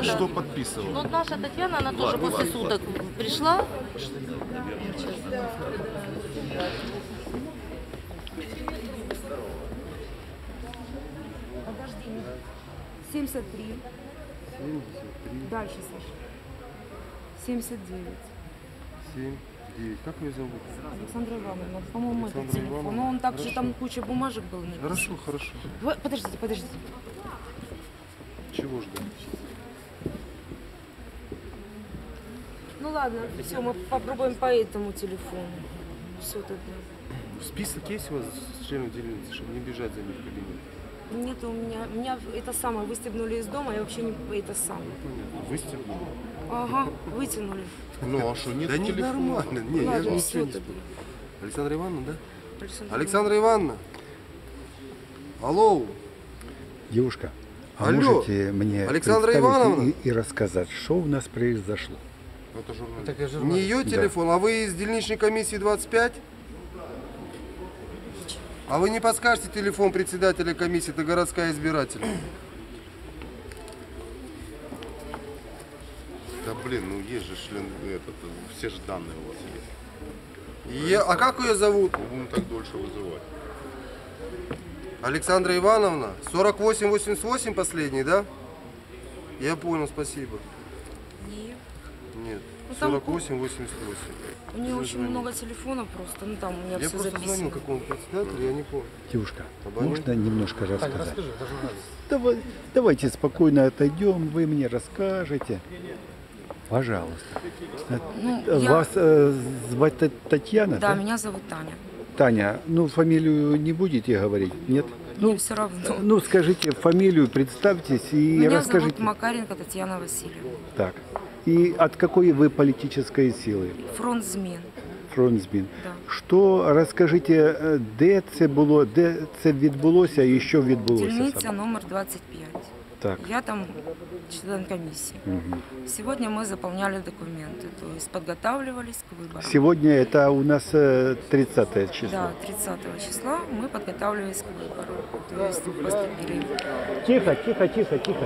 да, да. что подписывал? Ну, вот наша Татьяна, она тоже Ладно, после ладно, суток пришла. 73. Дальше, Саша. 79. 7, 9. Как ее зовут? Александра Ивановна, по-моему, это телефон. Ивановна. Но он также Хорошо. там куча бумажек было написано. Хорошо, хорошо. Вы- Подождите, подождите. Чего ждать? Ну ладно, все, мы попробуем по этому телефону. Все тогда. Список есть у вас с членов деленицы, чтобы не бежать за ним в кабинет? Нет, у меня, меня это самое выстегнули из дома, я вообще не это самое. Выстегнули. Ага, вытянули. Ну, а что, нет Да не нормально. Не, я же ничего не. Александра Ивановна, да? Александр Александра Ивановна! Алло! Девушка, а Алло, можете мне Александра представить Ивановна? и, и рассказать, что у нас произошло? Это журналист. Так я Не журналист. ее телефон, а вы из дельничной комиссии 25? А вы не подскажете телефон председателя комиссии, это городская избирательная? Да блин, ну есть же член, этот, все же данные у вас есть. Е- А как ее зовут? Мы будем так дольше вызывать. Александра Ивановна? 4888 последний, да? Я понял, спасибо. Нет. Нет, Ну, там 4888. У нее очень Звоню. много телефонов просто, ну там у меня Я все просто записано. звонил какому-то председателю, я не помню. Девушка, Абонент? можно немножко Таня, рассказать? расскажи, это журналист. Давай- давайте спокойно отойдем, вы мне расскажете. Пожалуйста. Ну, Э, я- Вас э, звать Та- Татьяна? Да, меня зовут Таня. Таня, ну фамилию не будете говорить? Нет? Мне все равно. Ну скажите фамилию, представьтесь и Меня расскажите. зовут Макаренко Татьяна Васильевна. Так. И от какой вы политической силы? Фронт змін. Фронтсбін. Да. Що розкажіть, е, де це було, де це відбулося і що відбулося? Дільниця саме? номер 25. Так. Я там член комиссии. Мгм. Сегодня мы заполняли документы, то есть подготавливались к выборам. Сегодня это у нас э, 30 число. Да, 30 числа мы подготавливались к выборам. То есть поступили, Тихо, тихо, тихо, тихо.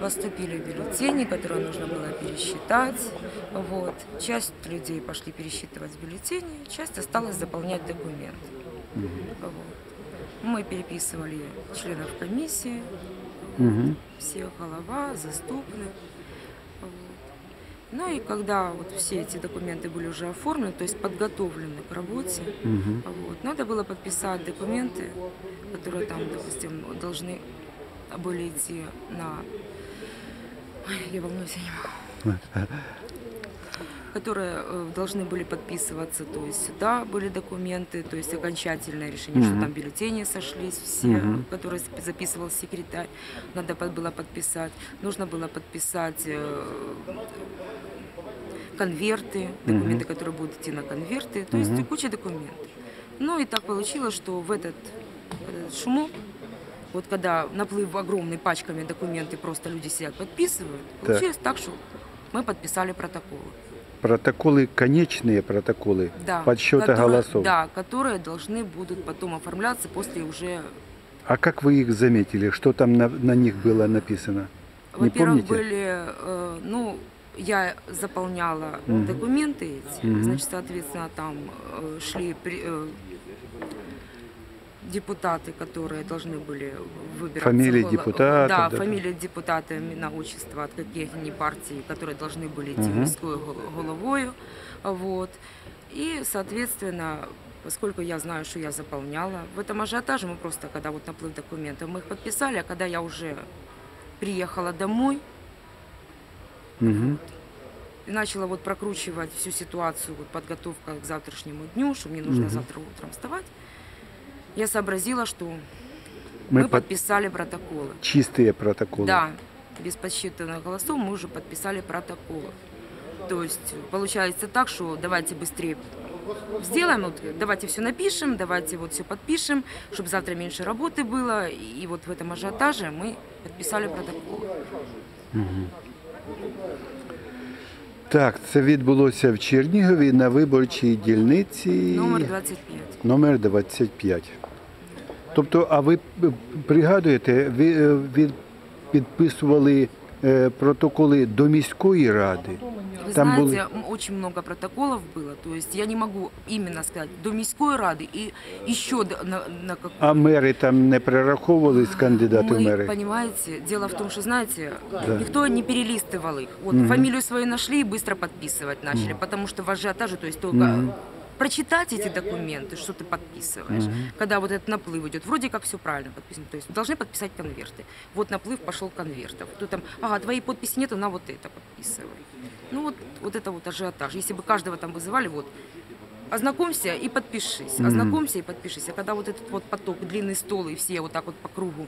поступили бюллетени, которые нужно было пересчитать. Вот. Часть людей пошли пересчитывать бюллетени, часть осталась заполнять документы. Вот. Мы переписывали членов комиссии, Мгм. всех голова, заступник. Вот. Ну и когда вот все эти документы были уже оформлены, то есть подготовлены к работе, Мгм. вот, надо было подписать документы, которые там, допустим, должны были идти на... Ой, я волнуюсь, я не могу. которые э, должны были подписываться, то есть сюда были документы, то есть окончательное решение, что Мгм. там бюллетени сошлись все, Мгм. которые записывал секретарь, надо было подписать, нужно было подписать э, конверты, документы, которые будут идти на конверты, то есть Мгм. куча документов. Ну и так получилось, что в этот, в этот шумок, вот когда наплыв огромный пачками документы, просто люди сидят, подписывают, получилось так, что мы подписали протоколы. Протоколы, конечные протоколы Да, подсчета которые- голосов. Да, которые должны будут потом оформляться после уже... А как вы их заметили? Что там на, на них было написано? Не Во-первых, были, э, ну, я заполняла Мгм. документы эти, Мгм. значит, соответственно, там э, шли при- э, депутаты, которые должны были выбираться. Фамилии депутатов, Да, да, фамилии депутата, имена, отчества, от каких они партий, которые должны были идти міською гол- головою. Вот. И, соответственно, поскольку я знаю, что я заполняла, в этом ажиотаже мы просто, когда вот наплыв документов, мы их подписали, а когда я уже приехала домой Мгм. и начала вот прокручивать всю ситуацию, вот подготовка к завтрашнему дню, что мне нужно Мгм. завтра утром вставать, я сообразила, что Мы мы, под- подписали протоколы. Чистые протоколы. Да, без подсчитанных голосов мы уже подписали протоколы. То есть получается так, что давайте быстрее сделаем, вот, давайте все напишем, давайте вот все подпишем, чтобы завтра меньше работы было. И вот в этом ажиотаже мы подписали протоколы. Так, це відбулося в Чернігові на виборчій дільниці Номер 25. номер 25. Тобто, а ви пригадуєте, ви е, від- підписували е, протоколи до міської ради. Вы Там знаете, были- м, очень много протоколов было. То есть я не могу именно сказать до Міської ради и еще до- на, на как... А мери там не прираховувались кандидати в Мы, мери? понимаете, дело в том, что, знаете, Да. никто не перелистывал их. Вот фамилию свою нашли и быстро подписывать начали, потому что в ажиотаже, то есть только прочитать эти документы, что ты подписываешь, когда вот этот наплыв идет, вроде как все правильно подписано, то есть должны подписать конверты. Вот наплыв пошел конвертов. Тут там, ага, твоей подписи нету, на вот это подписывай. Ну вот, вот это вот ажиотаж. Если бы каждого там вызывали, вот, ознакомься и подпишись, ознакомься и подпишись. А когда вот этот вот поток, длинный стол, и все вот так вот по кругу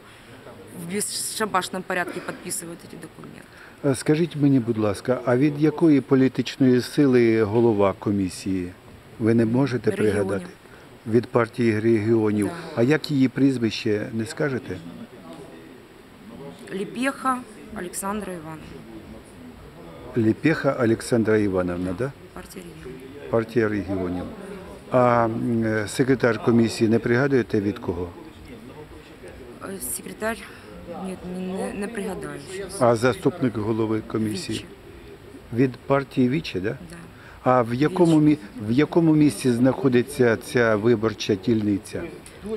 в бесшабашном порядке подписывают эти документы. Е, Скажіть мені, будь ласка, а від якої політичної сили голова комісії? Ви не можете Регіонів. пригадати? Від партії регіонів. Да. А як її прізвище не скажете? Лепеха Александра Ивановна, Ліпеха Олександра Івановна, да? партия регионов. партія регіонів. А е, секретар комісії не пригадуєте від кого? Э, Секретарь, нет, не, не, пригадаю сейчас. А заступник голови комісії? Вичи, Від партії Вічі, да? да. А в якому, в якому місці знаходиться ця виборча дільниця?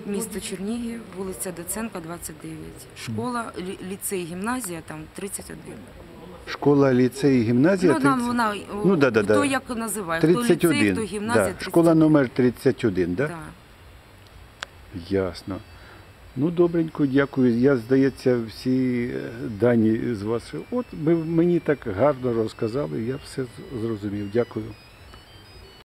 Місто Чернігів, вулиця Доценка, 29. Школа, ліцей, гімназія, там 31. Школа, ліцей, гімназія? Ну, там 30? вона, Ну, да, да, хто да. як називає, хто ліцей, 31. хто гімназія, да. 31. Школа номер 31, да? Да. Ясно. Ну, добренько, дякую. Я, здається, всі е, дані з вас. От ви мені так гарно розказали, я все з- зрозумів. Дякую.